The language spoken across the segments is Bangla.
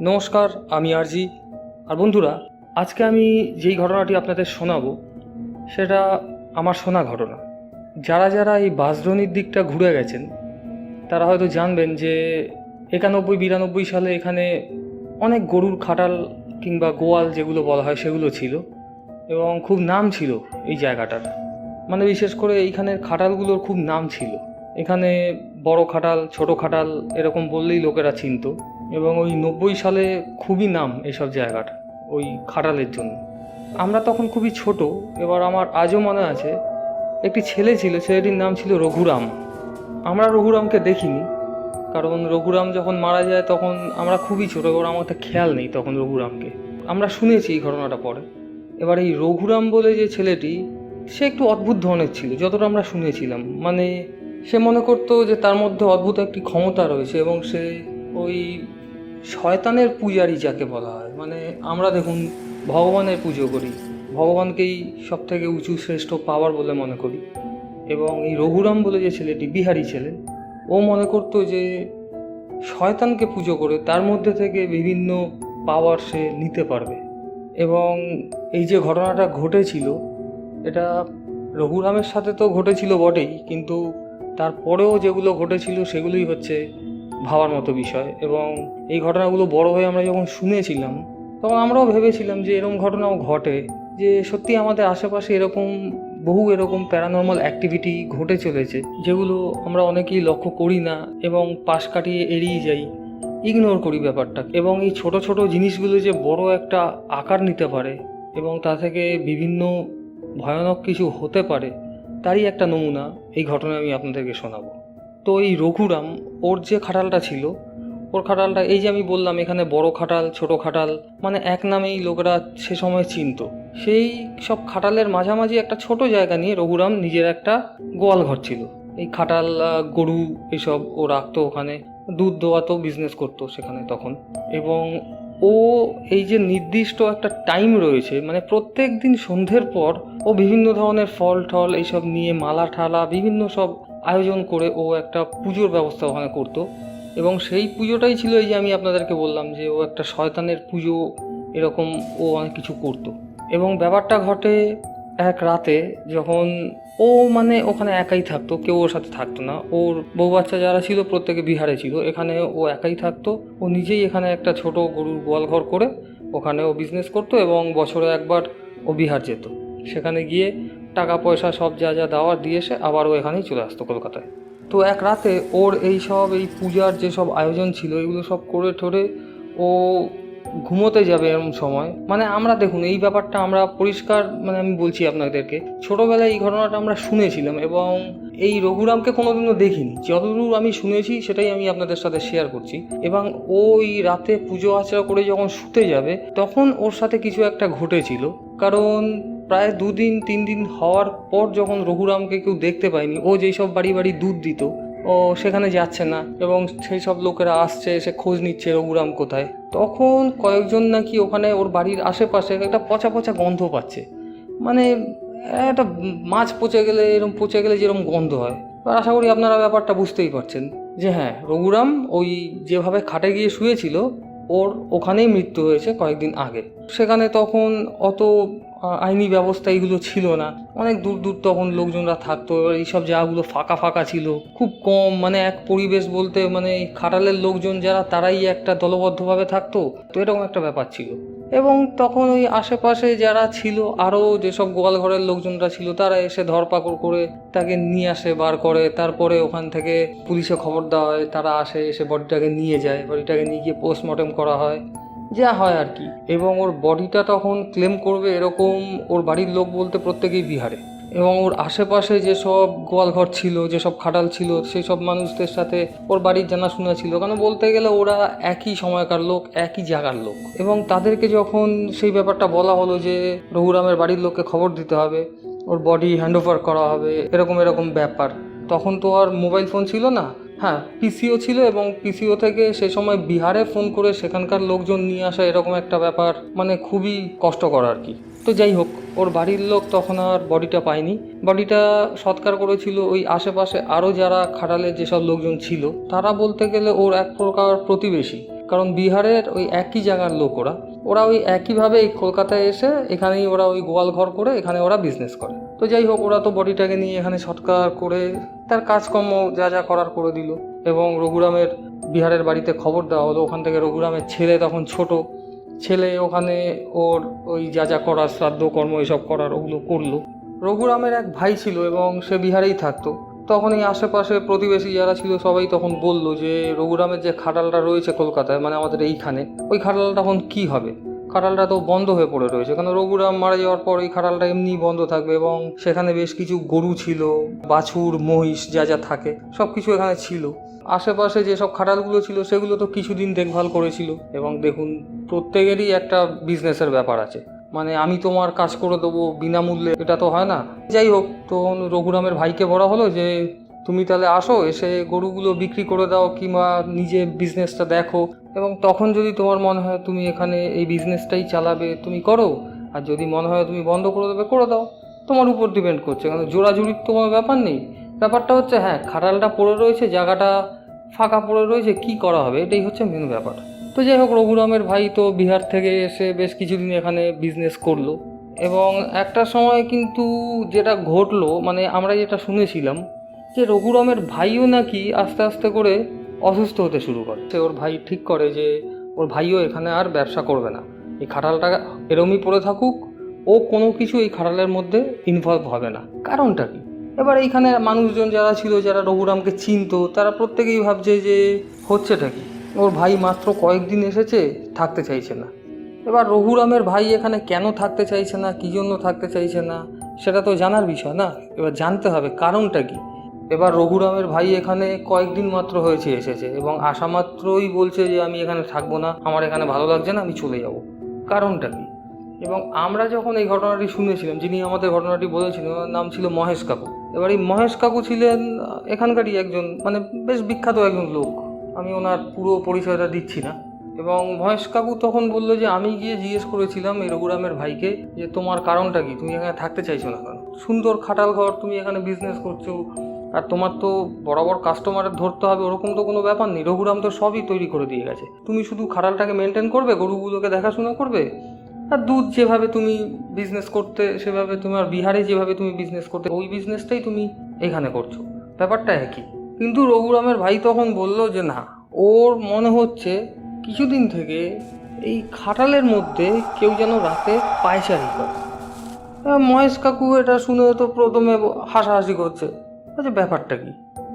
নমস্কার, আমি আরজি। আর বন্ধুরা, আজকে আমি যেই ঘটনাটি আপনাদের শোনাবো, সেটা আমার শোনা ঘটনা। যারা যারা এই বাসড্রনির দিকটা ঘুরে গেছেন, তারা হয়তো জানবেন যে একানব্বই বিরানব্বই সালে এখানে অনেক গরুর খাটাল কিংবা গোয়াল যেগুলো বলা হয়, সেগুলো ছিল এবং খুব নাম ছিল এই জায়গাটার। মানে বিশেষ করে এইখানের খাটালগুলোর খুব নাম ছিল। এখানে বড় খাটাল, ছোট খাটাল এরকম বললেই লোকেরা চিনতো। এবং ওই নব্বই সালে খুবই নাম এসব জায়গার ওই খাটালের জন্য। আমরা তখন খুবই ছোট, এবার আমার আজও মনে আছে, একটি ছেলে ছিল, ছেলেটির নাম ছিল রঘুরাম। আমরা রঘুরামকে দেখিনি, কারণ রঘুরাম যখন মারা যায় তখন আমরা খুবই ছোটো, এবার আমাদের খেয়াল নেই তখন রঘুরামকে। আমরা শুনেছি এই ঘটনাটা পরে। এবার এই রঘুরাম বলে যে ছেলেটি, সে একটু অদ্ভুত ধরনের ছিল, যতটা আমরা শুনেছিলাম। মানে সে মনে করতো যে তার মধ্যে অদ্ভুত একটি ক্ষমতা রয়েছে এবং সে ওই শয়তানের পূজারী যাকে বলা হয়। মানে আমরা দেখুন, ভগবানের পুজো করি। ভগবানকেই সব থেকে উঁচু শ্রেষ্ঠ পাওয়ার বলে মনে করি। এবং এই রঘুরাম বলে যে ছেলেটি বিহারি ছেলে ও মনে করতো যে শয়তানকে পুজো করে তার মধ্যে থেকে বিভিন্ন পাওয়ার সে নিতে পারবে। এবং এই যে ঘটনাটা ঘটেছিল, এটা রঘুরামের সাথে তো ঘটেছিল বটেই, কিন্তু তারপরেও যেগুলো ঘটেছিল সেগুলোই হচ্ছে ভাবার মতো বিষয় এবং এই ঘটনাগুলো বড় হয়ে আমরা যখন শুনেছিলাম, তখন আমরাও ভেবেছিলাম যে এরকম ঘটনাও ঘটে, যে সত্যি আমাদের আশেপাশে এরকম বহু এরকম প্যারানর্মাল অ্যাক্টিভিটি ঘটে চলেছে, যেগুলো আমরা অনেকেই লক্ষ্য করি না এবং পাশ কাটিয়ে এড়িয়ে যাই ইগনোর করি ব্যাপারটা। এবং এই ছোট ছোট জিনিসগুলো যে বড় একটা আকার নিতে পারে এবং তা থেকে বিভিন্ন ভয়ানক কিছু হতে পারে, তারই একটা নমুনা এই ঘটনা আমি আপনাদেরকে শোনাবো। তো এই রঘুরাম, ওর যে খাটালটা ছিল, ওর খাটালটা, এই যে আমি বললাম এখানে বড় খাটাল, ছোট খাটাল মানে এক নামেই লোকেরা সে সময় চিনত। সেই সব খাটালের মাঝামাঝি একটা ছোট জায়গা নিয়ে রঘুরাম নিজের একটা গোয়াল ঘর ছিল। এই খাটাল গরু এসব ও রাখতো ওখানে, দুধ দোয়াতো বিজনেস করতো সেখানে তখন। এবং ও এই যে নির্দিষ্ট একটা টাইম রয়েছে মানে প্রত্যেক দিন সন্ধ্যের পর ও বিভিন্ন ধরনের ফল টল এইসব নিয়ে মালা ঠালা বিভিন্ন সব আয়োজন করে ও একটা পুজোর ব্যবস্থা ওখানে করতো। এবং সেই পুজোটাই ছিল এই যে আমি আপনাদেরকে বললাম যে ও একটা শয়তানের পুজো এরকম ও অনেক কিছু করতো। এবং ব্যাপারটা ঘটে এক রাতে যখন ও মানে ওখানে একাই থাকতো, কেউ ওর সাথে থাকতো না। ওর বউ বাচ্চা যারা ছিল প্রত্যেকে বিহারে ছিল, এখানে ও একাই থাকতো। ও নিজেই এখানে একটা ছোট গরুর গোয়াল ঘর করে ওখানে ও বিজনেস করতো এবং বছরে একবার ও বিহার যেত। সেখানে গিয়ে টাকা পয়সা সব যা যা দেওয়ার দিয়ে এসে আবার ও এখানেই চলে আসতো কলকাতায়। তো এক রাতে ওর এই সব, এই পূজার যে সব আয়োজন ছিল, এগুলো সব করে ঠোরে ও ঘুমোতে যাবে এরকম সময়। মানে আমরা দেখুন, এই ব্যাপারটা আমরা পরিষ্কার মানে আমি বলছি আপনাদেরকে, ছোটোবেলায় এই ঘটনাটা আমরা শুনেছিলাম এবং এই রঘুরামকে কোনোদিনও দেখিনি। যতদূর আমি শুনেছি, সেটাই আমি আপনাদের সাথে শেয়ার করছি। এবং ওই রাতে পুজো আচরা করে যখন শুতে যাবে, তখন ওর সাথে কিছু একটা ঘটেছিল। কারণ প্রায় দুদিন তিন দিন হওয়ার পর যখন রঘুরামকে কেউ দেখতে পায়নি, ও যেই সব বাড়ি বাড়ি দুধ দিত, ও সেখানে যাচ্ছে না এবং সেই সব লোকেরা আসছে, এসে খোঁজ নিচ্ছে রঘুরাম কোথায়। তখন কয়েকজন নাকি ওখানে ওর বাড়ির আশেপাশে একটা পচা পচা গন্ধ পাচ্ছে। মানে একটা মাছ পচে গেলে এরকম পচে গেলে যেরকম গন্ধ হয়। আশা করি আপনারা ব্যাপারটা বুঝতেই পারছেন যে হ্যাঁ রঘুরাম ওই যেভাবে খাটে গিয়ে শুয়েছিল ওর ওখানেই মৃত্যু হয়েছে কয়েকদিন আগে। সেখানে তখন অত আইনি ব্যবস্থা এগুলো ছিল না। অনেক দূর দূর তখন লোকজনরা থাকতো, এইসব জায়গাগুলো ফাঁকা ফাঁকা ছিল। খুব কম মানে এক পরিবেশ বলতে মানে খাটালের লোকজন যারা, তারাই একটা দলবদ্ধভাবে থাকতো। তো এরকম একটা ব্যাপার ছিল। এবং তখন ওই আশেপাশে যারা ছিল আরও যেসব গোয়ালঘরের লোকজনরা ছিল, তারা এসে ধরপাকড় করে তাকে নিয়ে আসে, বার করে। তারপরে ওখান থেকে পুলিশে খবর দেওয়া হয়, তারা আসে, এসে বডিটাকে নিয়ে যায়। বডিটাকে নিয়ে গিয়ে পোস্টমর্টেম করা হয়। যা হয় আর কি। এবং ওর বডিটা তখন ক্লেম করবে এরকম ওর বাড়ির লোক বলতে প্রত্যেকেই বিহারে। এবং ওর আশেপাশে যেসব গোয়ালঘর ছিল যেসব খাটাল ছিল, সেই সব মানুষদের সাথে ওর বাড়ির জানাশোনা ছিল। কারণ বলতে গেলে ওরা একই সময়কার লোক, একই জায়গার লোক। এবং তাদেরকে যখন সেই ব্যাপারটা বলা হলো যে রঘুরামের বাড়ির লোককে খবর দিতে হবে, ওর বডি হ্যান্ড ওভার করা হবে, এরকম এরকম ব্যাপার, তখন তো আর মোবাইল ফোন ছিল না। হ্যাঁ পিসিও ছিল এবং পিসিও থেকে সে সময় বিহারে ফোন করে সেখানকার লোকজন নিয়ে আসা এরকম একটা ব্যাপার মানে খুবই কষ্টকর আর কি। তো যাই হোক, ওর বাড়ির লোক তখন আর বডিটা পায়নি। বডিটা সৎকার করেছিল ওই আশেপাশে আরও যারা খাটালে যেসব লোকজন ছিল, তারা বলতে গেলে ওর এক প্রকার প্রতিবেশী। কারণ বিহারের ওই একই জায়গার লোক ওরা। ওরা ওই একইভাবে এই কলকাতায় এসে এখানেই ওরা ওই গোয়াল ঘর করে এখানে ওরা বিজনেস করে। তো যাই হোক, ওরা তো বডিটাকে নিয়ে এখানে সৎকার করে তার কাজকর্ম যা যা করার করে দিল। এবং রঘুরামের বিহারের বাড়িতে খবর দেওয়া হলো। ওখান থেকে রঘুরামের ছেলে তখন ছোট। ছেলে ওখানে ওর ওই যা যা করার, শ্রাদ্ধ, কর্ম এসব করার ওগুলো করল। রঘুরামের এক ভাই ছিল এবং সে বিহারেই থাকতো। তখন এই আশেপাশে প্রতিবেশী যারা ছিল সবাই তখন বলল যে, রঘুরামের যে খাটালটা রয়েছে কলকাতায় মানে আমাদের এইখানে, ওই খাটালটা তখন কি হবে? খাটালটা তো বন্ধ হয়ে পড়ে রয়েছে। কারণ রঘুরাম মারা যাওয়ার পর এই খাটালটা এমনি বন্ধ থাকবে এবং সেখানে বেশ কিছু গরু ছিল, বাছুর, মহিষ যা যা থাকে সব কিছু এখানে ছিল। আশেপাশে যেসব খাটালগুলো ছিল, সেগুলো তো কিছুদিন দেখভাল করেছিল এবং দেখুন, প্রত্যেকেরই একটা বিজনেসের ব্যাপার আছে। মানে আমি তোমার কাজ করে দেবো বিনামূল্যে, এটা তো হয় না। যাই হোক, তখন রঘুরামের ভাইকে বলা হলো যে তুমি তাহলে আসো, এসে গরুগুলো বিক্রি করে দাও কিংবা নিজে বিজনেসটা দেখো। এবং তখন যদি তোমার মনে হয় তুমি এখানে এই বিজনেসটাই চালাবে, তুমি করো। আর যদি মনে হয় তুমি বন্ধ করে দেবে, করে দাও। তোমার উপর ডিপেন্ড করছে কারণ জোড়াজুড়ির তো কোনো ব্যাপার নেই। ব্যাপারটা হচ্ছে হ্যাঁ খাটালটা পড়ে রয়েছে, জায়গাটা ফাঁকা পড়ে রয়েছে, কি করা হবে? এটাই হচ্ছে মেন ব্যাপার। তো যাই হোক রঘুরামের ভাই তো বিহার থেকে এসে বেশ কিছুদিন এখানে বিজনেস করল। এবং একটা সময় কিন্তু যেটা ঘটলো মানে আমরা যেটা শুনেছিলাম যে রঘুরামের ভাইও নাকি আস্তে আস্তে করে অসুস্থ হতে শুরু করে। সে ওর ভাই ঠিক করে যে ওর ভাইও এখানে আর ব্যবসা করবে না। এই খাটালটা এরমই পড়ে থাকুক, ও কোনো কিছু এই খাটালের মধ্যে ইনভলভ হবে না। কারণটা কি? এবার এইখানে মানুষজন যারা ছিল, যারা রঘুরামকে চিনতো, তারা প্রত্যেকেই ভাবছে যে হচ্ছেটা কি? ওর ভাই মাত্র কয়েকদিন এসেছে, থাকতে চাইছে না। এবার রঘুরামের ভাই এখানে কেন থাকতে চাইছে না, কী জন্য থাকতে চাইছে না, সেটা তো জানার বিষয় না। এবার জানতে হবে কারণটা কি? এবার রঘুরামের ভাই এখানে কয়েকদিন মাত্র হয়েছে এসেছে এবং আসা মাত্রই বলছে যে আমি এখানে থাকব না, আমার এখানে ভালো লাগছে না, আমি চলে যাব। কারণটা কি? এবং আমরা যখন এই ঘটনাটি শুনেছিলাম, যিনি আমাদের ঘটনাটি বলেছিলেন, ওনার নাম ছিল মহেশ কাকু। এবার এই মহেশ কাকু ছিলেন এখানকারই একজন মানে বেশ বিখ্যাত একজন লোক। আমি ওনার পুরো পরিচয়টা দিচ্ছি না। এবং মহেশ কাকু তখন বলল যে, আমি গিয়ে জিজ্ঞেস করেছিলাম এই রঘুরামের ভাইকে যে, তোমার কারণটা কি? তুমি এখানে থাকতে চাইছো না কেন? সুন্দর খাটাল ঘর, তুমি এখানে বিজনেস করছ। আর তোমার তো বরাবর কাস্টমারের ধরতে হবে, ওরকম তো কোনো ব্যাপার নেই। রঘুরাম তো সবই তৈরি করে দিয়ে গেছে। তুমি শুধু খাটালটাকে মেনটেন করবে, গরুগুলোকে দেখাশোনা করবে? আর দুধ যেভাবে তুমি বিজনেস করতে, সেভাবে তোমার বিহারে যেভাবে তুমি বিজনেস করতে, ওই বিজনেসটাই তুমি এখানে করছ। ব্যাপারটা একই। কিন্তু রঘুরামের ভাই তখন বলল যে, না, ওর মনে হচ্ছে কিছুদিন থেকে এই খাটালের মধ্যে কেউ যেন রাতে পায়চারি করে। মহেশ কাকু এটা শুনে তো প্রথমে হাসাহাসি করছে। আচ্ছা ব্যাপারটা কি?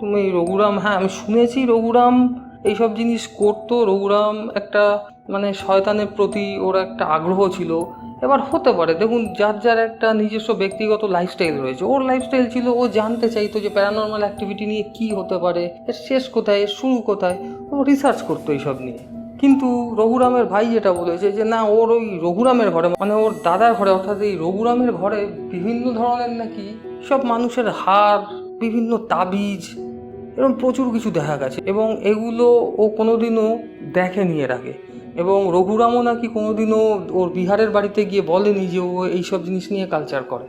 তুমি রঘুরাম হ্যাঁ আমি শুনেছি রঘুরাম এইসব জিনিস করতো। রঘুরাম একটা মানে শয়তানের প্রতি ওর একটা আগ্রহ ছিল। এবার হতে পারে, দেখুন, যার যার একটা নিজস্ব ব্যক্তিগত লাইফস্টাইল রয়েছে। ওর লাইফস্টাইল ছিল, ও জানতে চাইতো যে প্যারানর্মাল অ্যাক্টিভিটি নিয়ে কি হতে পারে, এর শেষ কোথায়, এর শুরু কোথায়। ও রিসার্চ করতো এইসব নিয়ে। কিন্তু রঘুরামের ভাই যেটা বলেছে যে, না, ওর ওই রঘুরামের ঘরে মানে ওর দাদার ঘরে, অর্থাৎ এই রঘুরামের ঘরে বিভিন্ন ধরনের নাকি সব মানুষের হার বিভিন্ন তাবিজ এরকম প্রচুর কিছু দেখা গেছে এবং এগুলো ও কোনোদিনও দেখেনি এর আগে। এবং রঘুরামও নাকি কোনোদিনও ওর বিহারের বাড়িতে গিয়ে বলেনি যে ও এইসব জিনিস নিয়ে কালচার করে।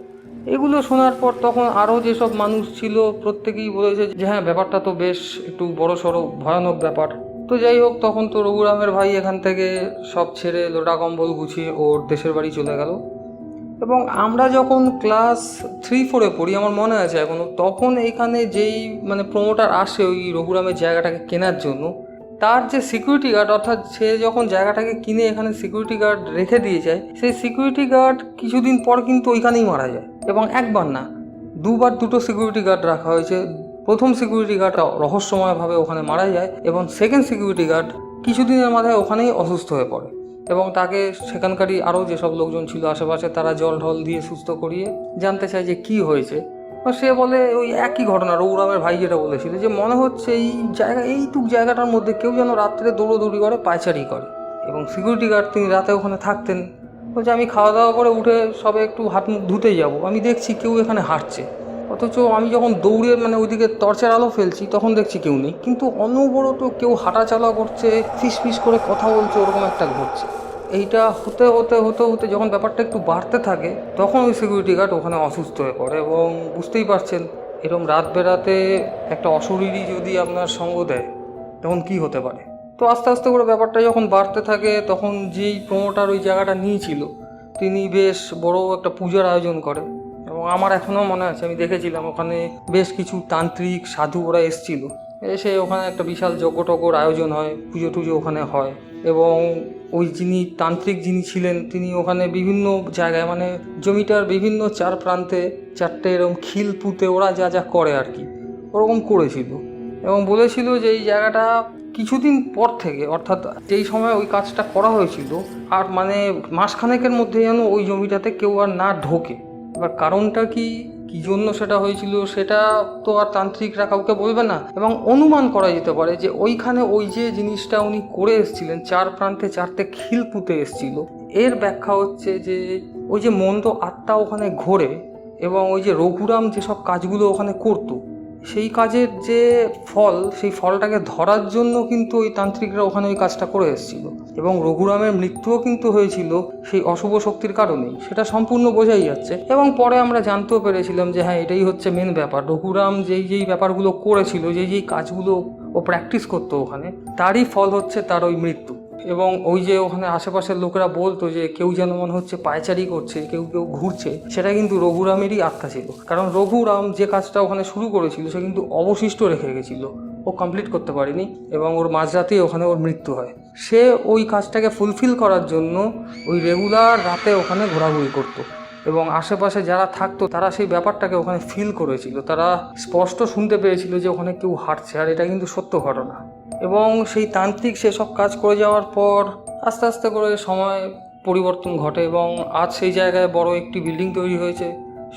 এগুলো শোনার পর তখন আরও যেসব মানুষ ছিল, প্রত্যেকেই বলেছে যে হ্যাঁ ব্যাপারটা তো বেশ একটু বড় সড়ো ভয়ানক ব্যাপার। তো যাই হোক, তখন তো রঘুরামের ভাই এখান থেকে সব ছেড়ে লোটা কম্বল গুছিয়ে ওর দেশের বাড়ি চলে গেল। এবং আমরা যখন ক্লাস থ্রি ফোরে পড়ি, আমার মনে আছে এখনও তখন এখানে যেই মানে প্রমোটার আসে ওই রঘুরামের জায়গাটাকে কেনার জন্য, তার যে সিকিউরিটি গার্ড অর্থাৎ সে যখন জায়গাটাকে কিনে এখানে সিকিউরিটি গার্ড রেখে দিয়ে যায়, সেই সিকিউরিটি গার্ড কিছুদিন পর কিন্তু ওইখানেই মারা যায়। এবং একবার না, দুবার দুটো সিকিউরিটি গার্ড রাখা হয়েছে। প্রথম সিকিউরিটি গার্ড রহস্যময়ভাবে ওখানে মারা যায় এবং সেকেন্ড সিকিউরিটি গার্ড কিছুদিনের মাথায় ওখানেই অসুস্থ হয়ে পড়ে। এবং তাকে সেখানকারই আরও যেসব লোকজন ছিল আশেপাশে, তারা জল ঢল দিয়ে সুস্থ করিয়ে জানতে চায় যে কি হয়েছে। সে বলে ওই একই ঘটনা রৌরামের ভাই যেটা বলেছিল যে মনে হচ্ছে এই জায়গা, এইটুক জায়গাটার মধ্যে কেউ যেন রাত্রে দৌড়োদৌড়ি করে, পায়চারি করে। এবং সিকিউরিটি গার্ড তিনি রাতে ওখানে থাকতেন। বলছে, আমি খাওয়া দাওয়া করে উঠে সবে একটু হাত মুখ ধুতে যাব। আমি দেখছি কেউ এখানে হাঁটছে। অথচ আমি যখন দৌড়ে মানে ওইদিকে টর্চের আলো ফেলছি, তখন দেখছি কেউ নেই। কিন্তু অনবরত কেউ হাঁটা চালা করছে ফিস ফিস করে কথা বলছে, ওরকম একটা ঘটছে। এইটা হতে হতে হতে হতে যখন ব্যাপারটা একটু বাড়তে থাকে, তখন ওই সিকিউরিটি গার্ড ওখানে অসুস্থ হয়ে পড়ে এবং বুঝতেই পারছেন, এরকম রাত বেড়াতে একটা অশরীরই যদি আপনার সঙ্গ দেয়, তখন কি হতে পারে? তো আস্তে আস্তে করে ব্যাপারটা যখন বাড়তে থাকে, তখন যেই প্রমোটার ওই জায়গাটা নিয়েছিল, তিনি বেশ বড় একটা পূজার আয়োজন করে। আমার এখনও মনে আছে, আমি দেখেছিলাম, ওখানে বেশ কিছু তান্ত্রিক, সাধু ওরা এসছিল। এসে ওখানে একটা বিশাল যজ্ঞ টজ্ঞর আয়োজন হয়, পুজো টুজো ওখানে হয় এবং ওই যিনি তান্ত্রিক যিনি ছিলেন, তিনি ওখানে বিভিন্ন জায়গায় মানে জমিটার বিভিন্ন চার প্রান্তে চারটে এরকম খিল পুঁতে ওরা যা যা করে আর কি, ওরকম করেছিল। এবং বলেছিল যে এই জায়গাটা কিছুদিন পর থেকে, অর্থাৎ যেই সময় ওই কাজটা করা হয়েছিল, আর মানে মাসখানেকের মধ্যে যেন ওই জমিটাতে কেউ আর না ঢোকে। এবার কারণটা কি? কি জন্য সেটা হয়েছিল? সেটা তো আর তান্ত্রিকরা কাউকে বলবে না। এবং অনুমান করা যেতে পারে যে ওইখানে ওই যে জিনিসটা উনি করে এসছিলেন, চার প্রান্তে চারটে খিল পুঁতে এসছিল, এর ব্যাখ্যা হচ্ছে যে ওই যে মন্দ আত্মা ওখানে ঘোরে এবং ওই যে রঘুরাম যেসব কাজগুলো ওখানে করতো সেই কাজের যে ফল, সেই ফলটাকে ধরার জন্য কিন্তু ওই তান্ত্রিকরা ওখানে ওই কাজটা করে এসেছিল। এবং রঘুরামের মৃত্যুও কিন্তু হয়েছিল সেই অশুভ শক্তির কারণেই। সেটা সম্পূর্ণ বোঝাই যাচ্ছে। এবং পরে আমরা জানতেও পেরেছিলাম যে হ্যাঁ এটাই হচ্ছে মেন ব্যাপার। রঘুরাম যেই যেই ব্যাপারগুলো করেছিল, যেই যেই কাজগুলো ও প্র্যাকটিস করতো ওখানে, তারই ফল হচ্ছে তার ওই মৃত্যু। এবং ওই যে ওখানে আশেপাশের লোকেরা বলতো যে কেউ যেন মনে হচ্ছে পায়চারি করছে, কেউ কেউ ঘুরছে, সেটা কিন্তু রঘুরামেরই আত্মা ছিল। কারণ রঘুরাম যে কাজটা ওখানে শুরু করেছিল, সে কিন্তু অবশিষ্ট রেখে গেছিল। ও কমপ্লিট করতে পারেনি এবং ওর মাঝরাতেই ওখানে ওর মৃত্যু হয়। সে ওই কাজটাকে ফুলফিল করার জন্য ওই রেগুলার রাতে ওখানে ঘোরাঘুরি করতো। এবং আশেপাশে যারা থাকতো, তারা সেই ব্যাপারটাকে ওখানে ফিল করেছিল। তারা স্পষ্ট শুনতে পেয়েছিল যে ওখানে কেউ হাঁটছে, আর এটা কিন্তু সত্য ঘটনা। এবং সেই তান্ত্রিক সেসব কাজ করে যাওয়ার পর আস্তে আস্তে করে সময় পরিবর্তন ঘটে এবং আজ সেই জায়গায় বড় একটি বিল্ডিং তৈরি হয়েছে।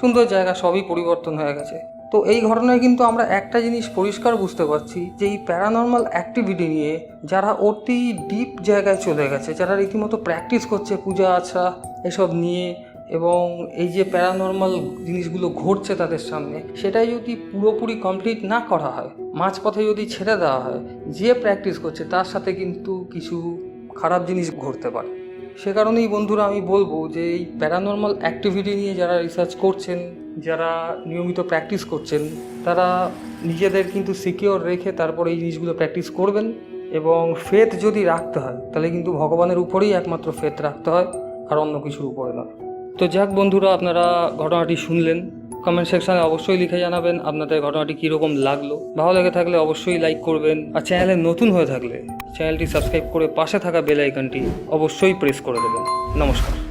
সুন্দর জায়গা, সবই পরিবর্তন হয়ে গেছে। তো এই ঘটনায় কিন্তু আমরা একটা জিনিস পরিষ্কার বুঝতে পারছি যে এই প্যারানর্মাল অ্যাক্টিভিটি নিয়ে যারা অতি ডিপ জায়গায় চলে গেছে, যারা রীতিমতো প্র্যাকটিস করছে পূজা আচ্ছা এসব নিয়ে এবং এই যে প্যারানর্মাল জিনিসগুলো ঘটছে তাদের সামনে, সেটাই যদি পুরোপুরি কমপ্লিট না করা হয়, মাঝপথে যদি ছেড়ে দেওয়া হয়, যে প্র্যাকটিস করছে তার সাথে কিন্তু কিছু খারাপ জিনিস ঘটতে পারে। সে কারণেই বন্ধুরা আমি বলব যে এই প্যারানর্মাল অ্যাক্টিভিটি নিয়ে যারা রিসার্চ করছেন, যারা নিয়মিত প্র্যাকটিস করছেন, তারা নিজেদের কিন্তু সিকিওর রেখে তারপর এই জিনিসগুলো প্র্যাকটিস করবেন এবং ফেথ যদি রাখতে হয়, তাহলে কিন্তু ভগবানের উপরেই একমাত্র ফেথ রাখতে হয়, আর অন্য কিছুর উপরে নয়। তো যাক বন্ধুরা, আপনারা ঘটনাটি শুনলেন। কমেন্ট সেকশনে অবশ্যই লিখে জানাবেন আপনাদের ঘটনাটি কীরকম লাগল। ভালো লেগে থাকলে অবশ্যই লাইক করবেন। আর চ্যানেলে নতুন হয়ে থাকলে চ্যানেলটি সাবস্ক্রাইব করে পাশে থাকা বেল আইকনটি অবশ্যই প্রেস করে দেবেন। নমস্কার।